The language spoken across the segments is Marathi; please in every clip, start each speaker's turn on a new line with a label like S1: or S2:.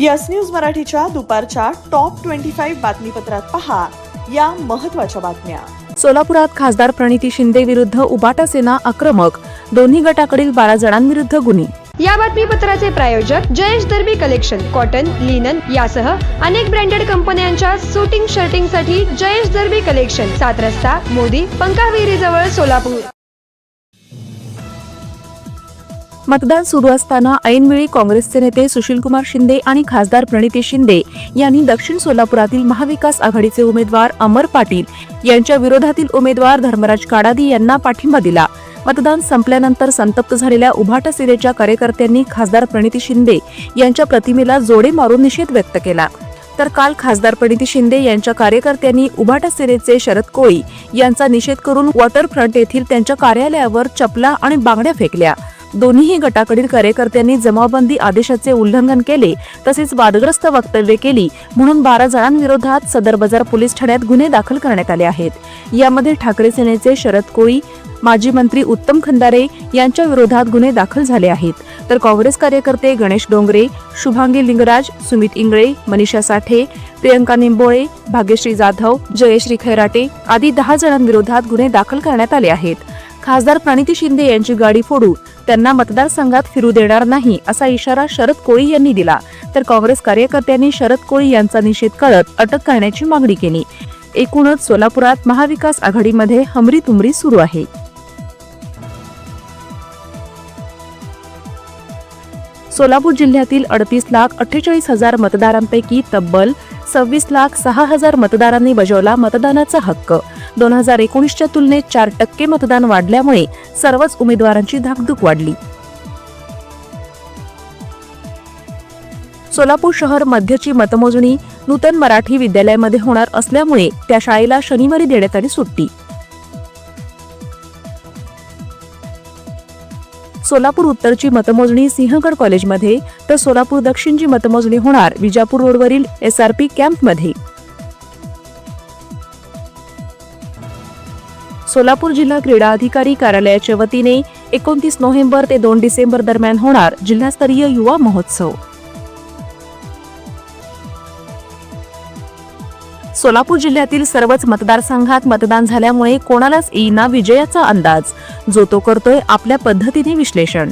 S1: यस न्यूज मराठीच्या दुपारच्या टॉप ट्वेंटी फाईव्ह बातमीपत्रात पहा या महत्त्वाच्या बातम्या.
S2: सोलापुरात खासदार प्रणिती शिंदे विरुद्ध उबाटा सेना आक्रमक दोन्ही गटाकडील बारा जणांविरुद्ध गुन्हे.
S3: या बातमीपत्राचे प्रायोजक Jayesh Darbi collection cotton linen यासह अनेक ब्रँडेड कंपन्यांच्या सुटिंग शर्टिंगसाठी जयेश दर्बी कलेक्शन सात रस्ता मोदी पंकाविहिरी जवळ सोलापूर.
S2: मतदान सुरू असताना ऐनवेळी काँग्रेसचे नेते सुशीलकुमार शिंदे आणि खासदार प्रणिती शिंदे यांनी दक्षिण सोलापुरातील महाविकास आघाडीचे उमेदवार अमर पाटील यांच्या विरोधातील उमेदवार धर्मराज काडादी यांना पाठिंबा दिला. मतदान संपल्यानंतर संतप्त झालेल्या उभाटा सेनेच्या कार्यकर्त्यांनी खासदार प्रणिती शिंदे यांच्या प्रतिमेला जोडे मारून निषेध व्यक्त केला. तर काल खासदार प्रणिती शिंदे यांच्या कार्यकर्त्यांनी उभाटा सेनेचे शरद कोळी यांचा निषेध करून वॉटरफ्रंट येथील त्यांच्या कार्यालयावर चपला आणि बांगड्या फेकल्या. दोन्हीही गटाकडील कार्यकर्त्यांनी जमावबंदी आदेशाचे उल्लंघन केले तसेच वादग्रस्त वक्तव्य केली म्हणून बारा जणांविरोधात सदर बाजार पोलीस ठाण्यात गुन्हे दाखल करण्यात आले आहेत. यामध्ये ठाकरे सेनेचे शरद कोळी माजी मंत्री उत्तम खंदारे यांच्या विरोधात गुन्हे दाखल झाले आहेत. तर काँग्रेस कार्यकर्ते गणेश डोंगरे शुभांगी लिंगराज सुमित इंगळे मनीषा साठे प्रियंका निंबोळे भाग्यश्री जाधव जयश्री खैराटे आदी दहा जणांविरोधात गुन्हे दाखल करण्यात आले आहेत. खासदार प्रणिती शिंदे यांची गाडी फोडू त्यांना मतदारसंघात फिरू देणार नाही असा इशारा शरद कोळी यांनी दिला. तर काँग्रेस कार्यकर्त्यांनी शरद कोळी यांचा निषेध करत अटक करण्याची मागणी केली. एकूणच सोलापुरात महाविकास आघाडीमध्ये हमरी तुमरी सुरू आहे. सोलापूर जिल्ह्यातील अडतीस लाख अठ्ठेचाळीस हजार मतदारांपैकी तब्बल सव्वीस लाख सहा हजार मतदारांनी बजावला मतदानाचा हक्क. दोन हजार एकोणीसच्या तुलनेत चार टक्के मतदान वाढल्यामुळे सर्वच उमेदवारांची धाकधूक वाढली. सोलापूर शहर मध्यची मतमोजणी नूतन मराठी विद्यालयामध्ये होणार असल्यामुळे त्या शाळेला शनिवारी देण्यात आली सुट्टी. सोलापूर उत्तरची मतमोजणी सिंहगड कॉलेजमध्ये तर सोलापूर दक्षिणची मतमोजणी होणार विजापूर रोडवरील एसआरपी कॅम्पमध्ये. सोलापूर जिल्हा क्रीडा अधिकारी कार्यालयाच्या वतीने एकोणतीस नोव्हेंबर ते दोन डिसेंबर दरम्यान होणार जिल्हास्तरीय युवा महोत्सव. सोलापूर जिल्ह्यातील सर्वच मतदारसंघात मतदान झाल्यामुळे कोणालाच येईना विजयाचा अंदाज. जो तो करतोय आपल्या पद्धतीने विश्लेषण.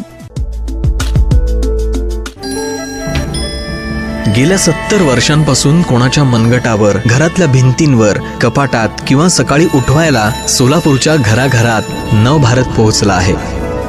S4: गेल्या सत्तर वर्षांपासून कोणाच्या मनगटावर घरातल्या भिंतींवर कपाटात किंवा सकाळी उठवायला सोलापूरच्या घराघरात नवभारत पोहोचला आहे.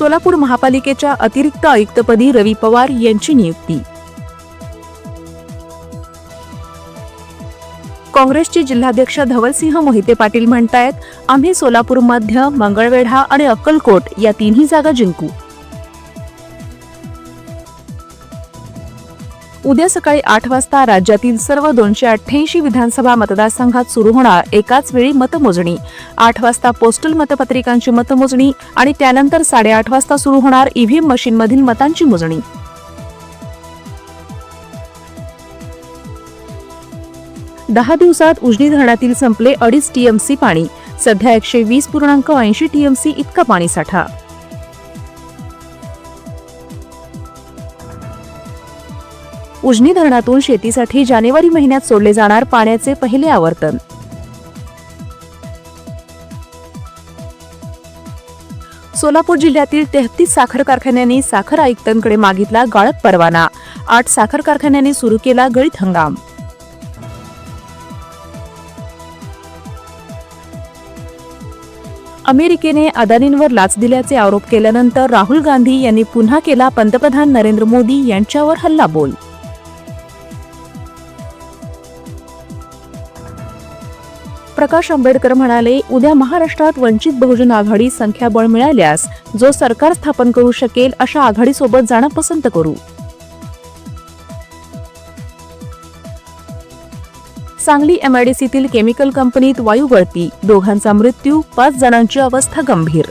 S2: सोलापूर महापालिकेच्या अतिरिक्त आयुक्तपदी रवी पवार यांची नियुक्ती. काँग्रेसचे जिल्हाध्यक्ष धवलसिंह मोहिते पाटील म्हणतायत आम्ही सोलापूर मध्य मंगळवेढा आणि अक्कलकोट या तिन्ही जागा जिंकू. उद्या सकाळी आठ वाजता राज्यातील सर्व दोनशे अठ्ठ्याऐंशी विधानसभा मतदारसंघात सुरू होणार एकाच वेळी मतमोजणी. आठ वाजता पोस्टल मतपत्रिकांची मतमोजणी आणि त्यानंतर साडेआठ वाजता सुरू होणार ईव्हीएम मशीनमधील मतांची मोजणी. दहा दिवसात उजनी धरणातील संपले अडीच टीएमसी पाणी. सध्या एकशे वीस पूर्णांक ऐंशी टीएमसी इतका पाणीसाठा. उजनी धरणातून शेतीसाठी जानेवारी महिन्यात सोडले जाणार पाण्याचे पहिले आवर्तन. सोलापूर जिल्ह्यातील तेहतीस साखर कारखान्यांनी साखर आयुक्तांकडे मागितला गाळप परवाना. आठ साखर कारखान्यांनी सुरू केला गळीत हंगाम. अमेरिकेने अदानींवर लाच दिल्याचे आरोप केल्यानंतर राहुल गांधी यांनी पुन्हा केला पंतप्रधान नरेंद्र मोदी यांच्यावर हल्लाबोल. प्रकाश आंबेडकर म्हणाले उद्या महाराष्ट्रात वंचित बहुजन आघाडी संख्याबळ मिळाल्यास जो सरकार स्थापन करू शकेल अशा आघाडीसोबत जाणं पसंत करू. सांगली एमआयडीसीतील केमिकल कंपनीत वायू गळती दोघांचा मृत्यू पाच जणांची अवस्था गंभीर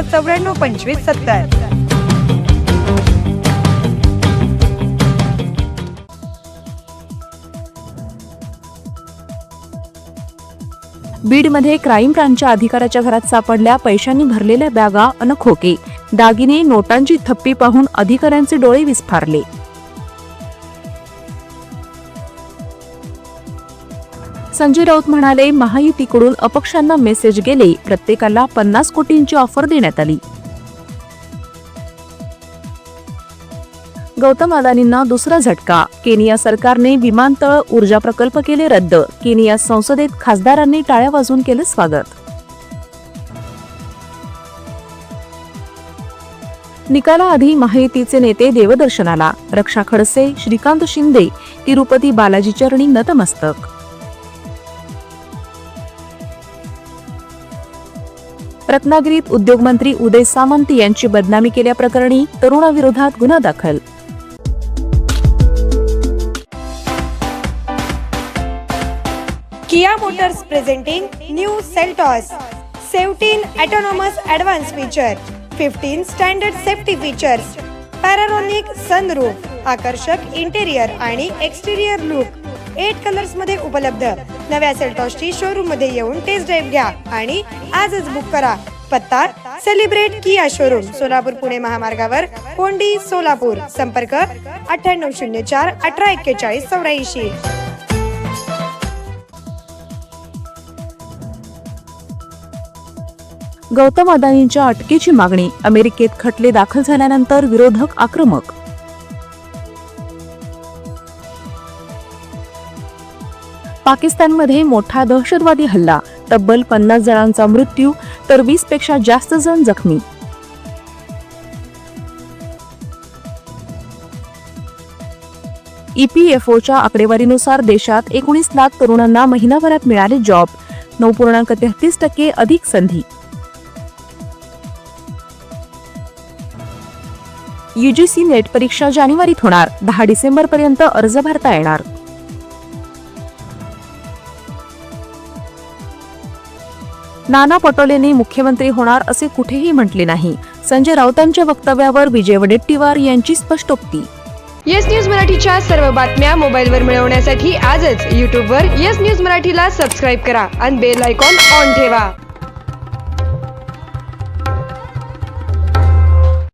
S3: चौऱ्याण्णव पंचवीस सत्तर.
S2: बीडमध्ये क्राईम ब्रांचच्या अधिकाऱ्याच्या घरात सापडल्या पैशांनी भरलेल्या बॅगा अन खोके. दागिने नोटांची थप्पी पाहून अधिकाऱ्यांचे डोळे विस्फारले. संजय राऊत म्हणाले महायुतीकडून अपक्षांना मेसेज गेले. प्रत्येकाला पन्नास कोटींची ऑफर देण्यात आली. गौतम अदानींना दुसरा झटका. केनिया सरकारने विमानतळ ऊर्जा प्रकल्प केले रद्द. केनिया संसदेत खासदारांनी टाळ्या वाजून केलं स्वागत. निकालाआधी महायुतीचे नेते देवदर्शनाला. रक्षा खडसे श्रीकांत शिंदे तिरुपती बालाजी चरणी नतमस्तक. रत्नागिरीत उद्योगमंत्री उदय सामंत यांची बदनामी केल्याप्रकरणी तरुणाविरोधात गुन्हा दाखल.
S3: Kia Motors presenting new Seltos 17 autonomous advanced feature 15 standard safety features panoramic sunroof आकर्षक इंटेरियर आणि एक्सटेरियर लुक एट कलर्समध्ये उपलब्ध. नव्या सेल्टॉसची शोरूममध्ये येऊन टेस्ट ड्राईव्ह घ्या आणि आजच बुक करा. पत्ता celebrate Kia showroom Solapur Pune महामार्गावर कोंडी सोलापूर. संपर्क अठ्ठ्याण्णव शून्य चार अठरा एक्केचाळीस चौऱ्याऐंशी.
S2: गौतम अदानींच्या अटकेची मागणी अमेरिकेत खटले दाखल झाल्यानंतर विरोधक आक्रमक पाकिस्तानमध्ये मोठा दहशतवादी हल्ला. तब्बल पन्नास जणांचा मृत्यू तर वीसपेक्षा जास्त जण जखमी. ईपीएफओच्या आकडेवारीनुसार देशात एकोणीस लाख तरुणांना महिनाभरात मिळाले जॉब. नऊ पूर्णांक तेहतीस टक्के अधिक संधी. युजीसी नेट परीक्षा जानेवारीत होणार. दहा डिसेंबर पर्यंत अर्ज भरता येणार. नाना पटोलेंनी मुख्यमंत्री होणार असे कुठेही म्हटले नाही. संजय राऊतांच्या वक्तव्यावर विजय वडेट्टीवार यांची स्पष्टोक्ती
S3: येस न्यूज मराठीच्या सर्व बातम्या मोबाईलवर मिळवण्यासाठी आजच यूट्यूबवर येस न्यूज मराठीला सबस्क्राईब करा आणि बेल आयकॉन ऑन ठेवा.